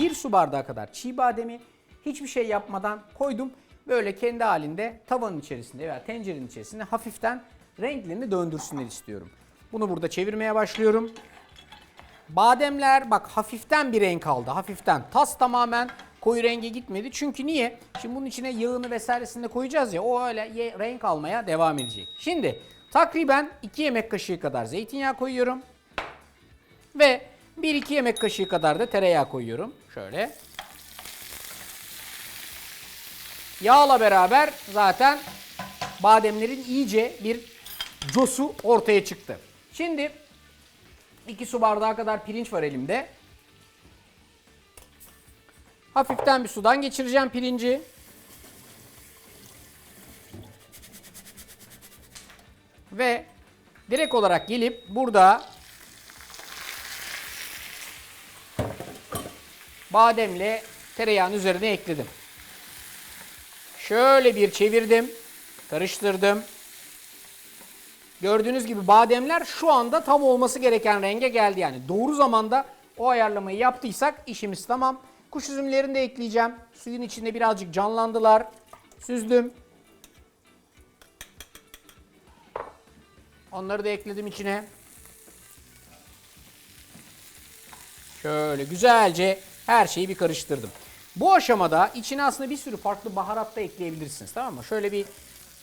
bir su bardağı kadar çiğ bademi hiçbir şey yapmadan koydum. Böyle kendi halinde tavanın içerisinde veya tencerenin içerisinde hafiften renklerini döndürsünler istiyorum. Bunu burada çevirmeye başlıyorum. Bademler bak hafiften bir renk aldı. Hafiften. Tas tamamen koyu renge gitmedi. Çünkü niye? Şimdi bunun içine yağını vesairesini de koyacağız ya. O öyle renk almaya devam edecek. Şimdi takriben 2 yemek kaşığı kadar zeytinyağı koyuyorum. Ve 1-2 yemek kaşığı kadar da tereyağı koyuyorum. Şöyle. Yağla beraber zaten bademlerin iyice bir cosu ortaya çıktı. Şimdi 2 su bardağı kadar pirinç var elimde. Hafiften bir sudan geçireceğim pirinci. Ve direkt olarak gelip burada bademle tereyağın üzerine ekledim. Şöyle bir çevirdim, karıştırdım. Gördüğünüz gibi bademler şu anda tam olması gereken renge geldi yani. Doğru zamanda o ayarlamayı yaptıysak işimiz tamam. Kuş üzümlerini de ekleyeceğim. Suyun içinde birazcık canlandılar. Süzdüm. Onları da ekledim içine. Şöyle güzelce her şeyi bir karıştırdım. Bu aşamada içine aslında bir sürü farklı baharat da ekleyebilirsiniz tamam mı? Şöyle bir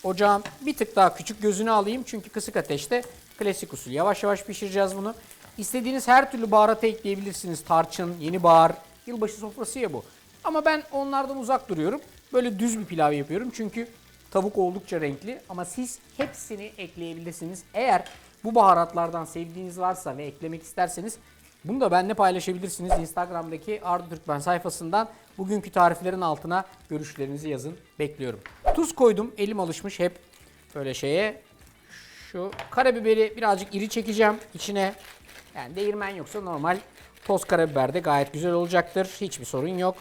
ocağın bir tık daha küçük gözünü alayım çünkü kısık ateşte klasik usul. Yavaş yavaş pişireceğiz bunu. İstediğiniz her türlü baharatı ekleyebilirsiniz. Tarçın, yeni bahar, yılbaşı sofrası ya bu. Ama ben onlardan uzak duruyorum. Böyle düz bir pilav yapıyorum çünkü tavuk oldukça renkli ama siz hepsini ekleyebilirsiniz. Eğer bu baharatlardan sevdiğiniz varsa ve eklemek isterseniz bunu da benimle paylaşabilirsiniz. Instagram'daki Arda Türkmen sayfasından bugünkü tariflerin altına görüşlerinizi yazın. Bekliyorum. Tuz koydum. Elim alışmış hep böyle şeye. Şu karabiberi birazcık iri çekeceğim içine. Yani değirmen yoksa normal toz karabiber de gayet güzel olacaktır. Hiçbir sorun yok.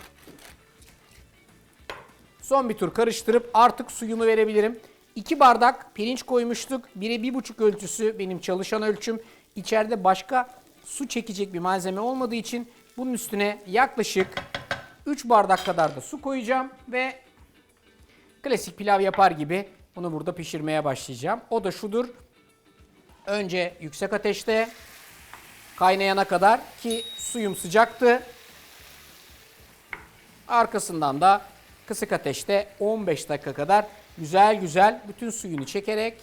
Son bir tur karıştırıp artık suyumu verebilirim. 2 bardak pirinç koymuştuk. 1'e 1,5 ölçüsü benim çalışan ölçüm. İçeride başka su çekecek bir malzeme olmadığı için bunun üstüne yaklaşık 3 bardak kadar da su koyacağım ve klasik pilav yapar gibi bunu burada pişirmeye başlayacağım. O da şudur. Önce yüksek ateşte kaynayana kadar ki suyum sıcaktı. Arkasından da kısık ateşte 15 dakika kadar güzel güzel bütün suyunu çekerek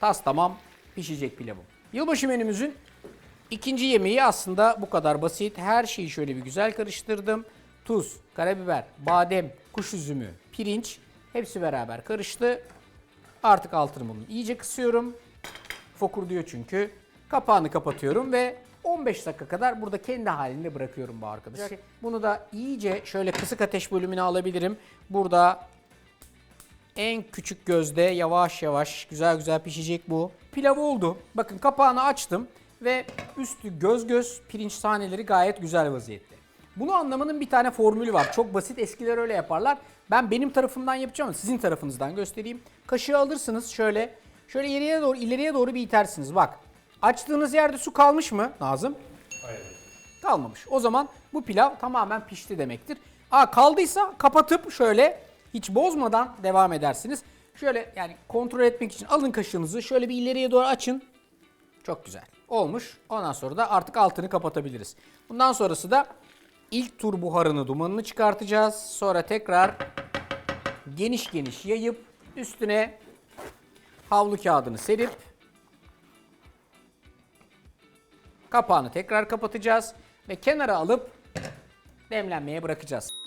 tas tamam pişecek pilavım. Yılbaşı menümüzün ikinci yemeği aslında bu kadar basit. Her şeyi şöyle bir güzel karıştırdım. Tuz, karabiber, badem, kuş üzümü, pirinç hepsi beraber karıştı. Artık altını bunun iyice kısıyorum. Fokur diyor çünkü. Kapağını kapatıyorum ve 15 dakika kadar burada kendi halinde bırakıyorum bu arkadaşı. Bunu da iyice şöyle kısık ateş bölümüne alabilirim. Burada en küçük gözde yavaş yavaş güzel güzel pişecek bu. Pilav oldu. Bakın kapağını açtım ve üstü göz göz pirinç taneleri gayet güzel vaziyette. Bunu anlamanın bir tane formülü var. Çok basit eskiler öyle yaparlar. Ben benim tarafımdan yapacağım ama sizin tarafınızdan göstereyim. Kaşığı alırsınız şöyle. Şöyle ileriye doğru ileriye doğru bir itersiniz. Bak. Açtığınız yerde su kalmış mı Nazım? Kalmamış. O zaman bu pilav tamamen pişti demektir. Aa kaldıysa kapatıp şöyle hiç bozmadan devam edersiniz. Şöyle yani kontrol etmek için alın kaşığınızı şöyle bir ileriye doğru açın. Çok güzel. Olmuş. Ondan sonra da artık altını kapatabiliriz. Bundan sonrası da ilk tur buharını, dumanını çıkartacağız. Sonra tekrar geniş geniş yayıp üstüne havlu kağıdını serip kapağını tekrar kapatacağız ve kenara alıp demlenmeye bırakacağız.